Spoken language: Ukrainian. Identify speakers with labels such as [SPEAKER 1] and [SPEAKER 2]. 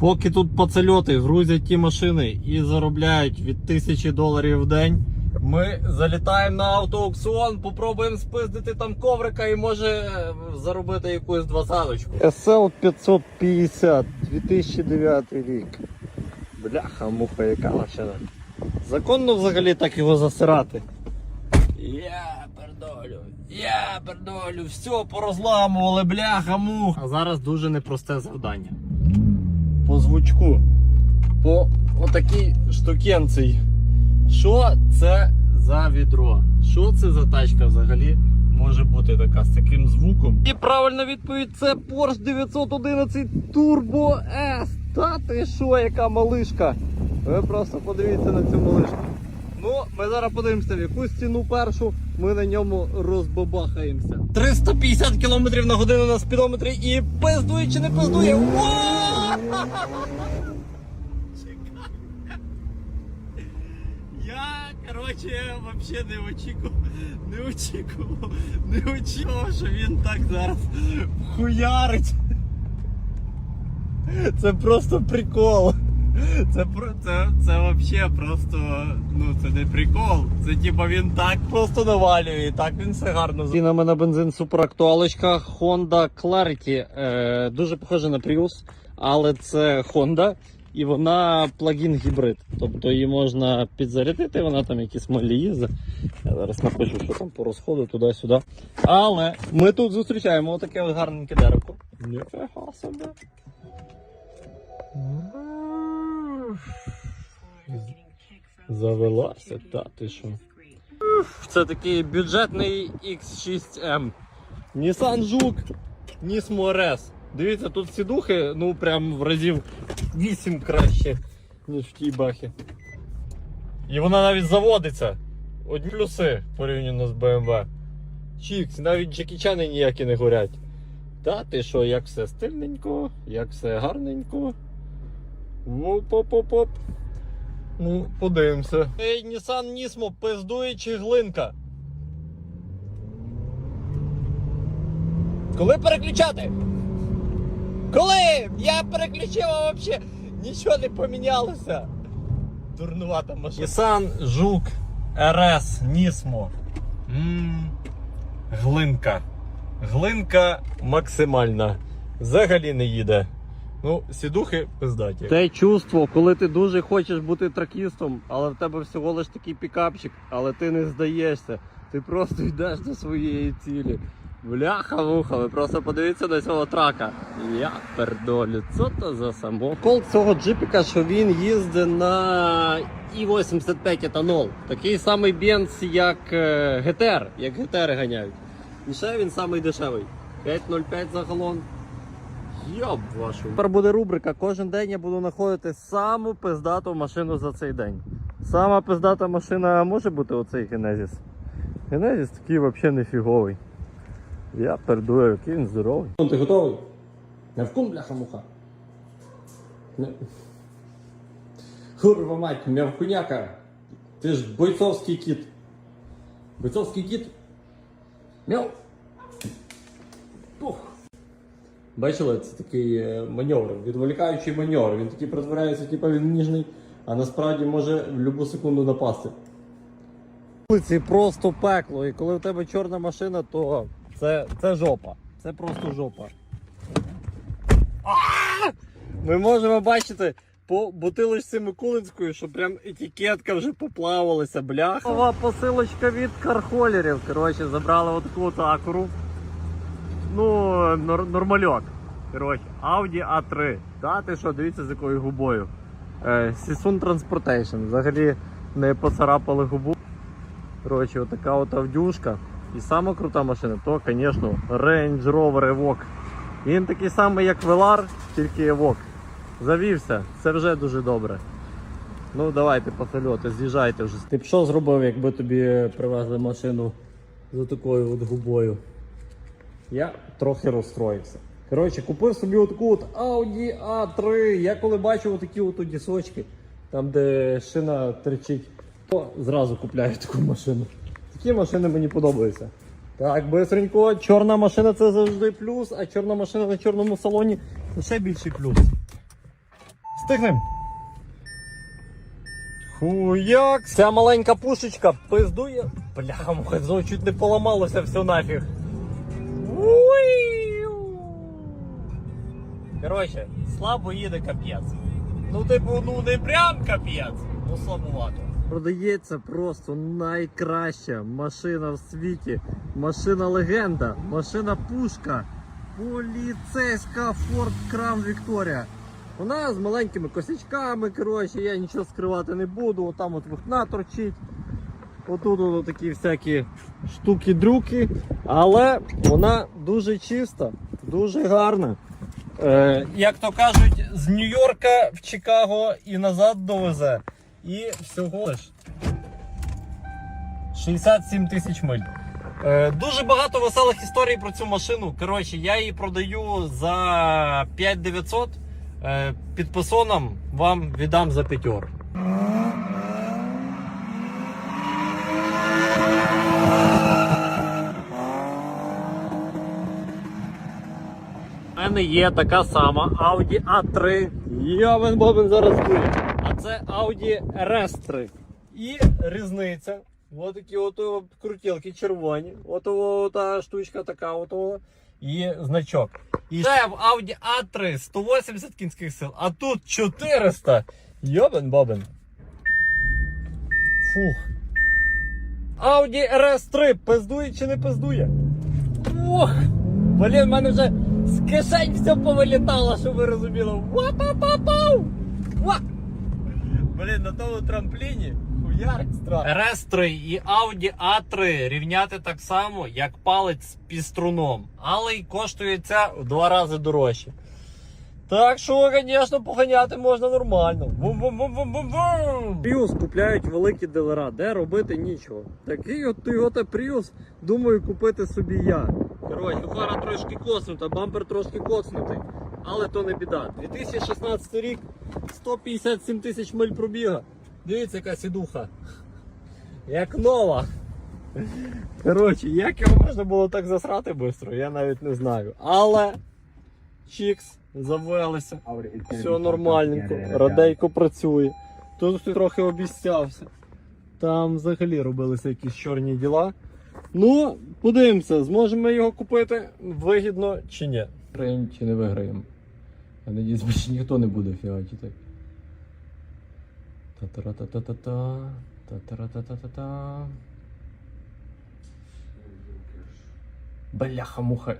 [SPEAKER 1] Поки тут пацельоти грузять ті машини і заробляють від тисячі доларів в день, ми залітаємо на автоаукціон, попробуємо спиздити там коврика і може е, заробити якусь двадцяточку. SL 550, 2009 рік. Бляха, муха, яка машина. Законно взагалі так його засирати. Я пердолю, я пердолю, все порозламували, бляха, мух. А зараз дуже непросте завдання. По звучку, по отакій штукенцій. Що це за відро? Що це за тачка взагалі може бути така з таким звуком? І правильна відповідь це Porsche 911 Turbo S. Та ти що, яка малишка? Ви просто подивіться на цю малишку. Ну, ми зараз подивимося, в яку стіну першу ми на ньому розбабахаємося. 350 км на годину на спідометрі і пиздує чи не пиздує. О! Я, короче, вообще не очікував, не очікував, не очікував, що він так зараз хуярить. Це просто прикол. Це це, це вообще просто. Ну це не прикол. Це типа він так просто навалює, так він все гарно. Цінами на бензин суперактуалочка Honda Clarity. Е, дуже похожа на Prius, але це Honda. І вона плагін гібрид. Тобто її можна підзарядити, вона там якісь малі їздить. Я зараз напишу, що там по розходу туди-сюди. Але ми тут зустрічаємо отаке от гарненьке деревко. Ніфіга себе. Завелася, та ти що. Це такий бюджетний X6M. Nissan Жук, Nismo RS. Дивіться, тут сідухи, ну прям в разів 8 краще, ніж в тій бахі. І вона навіть заводиться. Одні плюси порівняно з BMW. Чікс, навіть джекічани ніякі не горять. Та ти що, як все стильненько, як все гарненько. Воп-оп-оп-оп. Ну, подивимося. Ей, Nissan Nismo, пиздує чи глинка. Коли переключати? Коли? Я переключив, а взагалі нічого не помінялося. Дурнувата машина. Nissan Жук Nismo. М, Глинка. Глинка максимальна. Взагалі не їде. Ну, сідухи пиздаті. Те чувство, коли ти дуже хочеш бути тракістом, але в тебе всього лиш такий пікапчик, але ти не здаєшся. Ти просто йдеш до своєї цілі. Бляха муха, ви просто подивіться на цього трака. Я пердолю, що то за само. Кол цього джипіка, що він їздить на І85 етанол. Такий самий бенз, як е, GTR, як GTR ганяють. І ще він самий дешевий. 5,05 за галон. Йоб вашу. Тепер буде рубрика. Кожен день я буду знаходити саму пиздату машину за цей день. Сама пиздата машина може бути оцей Генезіс. Генезіс такий взагалі не фіговий. Я пердую, який він здоровий. Ти готовий? Не вкун, бляха муха. Курва мать, мявкуняка. Ти ж бойцовський кіт. Бойцовський кіт. Мяу. Пух. Бачили, це такий е, маневр, відволікаючий маневр. Він такий притворяється, типу він ніжний, а насправді може в будь-яку секунду напасти. Вулиці просто пекло, і коли в тебе чорна машина, то це, це жопа. Це просто жопа. Ми можемо бачити по бутилочці Микулинської, що прям етикетка вже поплавалася, бляха. Нова посилочка від кархолерів. Коротше, забрали от акуру. Ну, нор- нормальок. Коротше, Audi A3. Та ти що, дивіться з якою губою. Е, Sisun Transportation. Взагалі не поцарапали губу. Коротше, отака от авдюшка. І сама крута машина, то, звісно, Range Rover Evoque. Він такий самий, як Velar, тільки Evoque. Завівся, це вже дуже добре. Ну давайте посольоти, з'їжджайте вже. Ти б що зробив, якби тобі привезли машину з такою от губою? Я трохи розстроївся. Коротше, купив собі отаку от Audi A3. Я коли бачив отакі от дісочки, там де шина терчить, то зразу купляю таку машину. Такі машини мені подобаються. Так, бистренько, чорна машина це завжди плюс, а чорна машина на чорному салоні це ще більший плюс. Встигнем. Хуяк! Ця маленька пушечка пиздує. Бляха, муха, чуть не поламалося все нафіг. Коротше, слабо їде капець. Ну, типу, ну не прям капець, ну слабувато. Продається просто найкраща машина в світі. Машина легенда, машина пушка. Поліцейська Ford Crown Victoria. Вона з маленькими косячками, коротше, я нічого скривати не буду. Там от вікна торчить. Отут от такі всякі штуки-дрюки. Але вона дуже чиста, дуже гарна. Е, як то кажуть, з Нью-Йорка в Чикаго і назад довезе. І всього лиш 67 тисяч миль. Е, дуже багато веселих історій про цю машину. Коротше, я її продаю за 5900. Е, підписоном вам віддам за п'ятьор. У мене є така сама Audi A3. Йовен бобен зараз буде. Це Audi RS3. І різниця. Ось такі от крутілки червоні. От та штучка така от і значок. І це в Audi A3 180 кінських сил, а тут 400. Йобен бобен. Фух. Audi RS3 пиздує чи не пиздує? Ох! Блін, в мене вже з кишень все повилітало, щоб ви розуміли. Ва-па-па-пау! Ва! Блін, на тому трампліні хуярить страх. RS3 і Audi A3 рівняти так само, як палець з піструном. Але й коштує ця в два рази дорожче. Так що, звісно, поганяти можна нормально. Бум-бум-бум-бум-бум-бум! Prius купляють великі дилера, де робити нічого. Такий от Toyota Prius думаю купити собі я. Коротше, фара трошки коснута, бампер трошки коцнутий. Але то не біда. 2016 рік, 157 тисяч миль пробіга. Дивіться, яка сідуха. Як нова. Коротше, як його можна було так засрати швидко, я навіть не знаю. Але чікс, завелися. Все нормальненько, радейко працює. Тут трохи обіцявся. Там взагалі робилися якісь чорні діла. Ну, подивимося, зможемо ми його купити вигідно чи ні.
[SPEAKER 2] Виграємо чи не виграємо. Я надіюсь, більше ніхто не буде фігачити. Та-та-та-та-та-та. Та-та-та-та-та-та. Бляха-муха.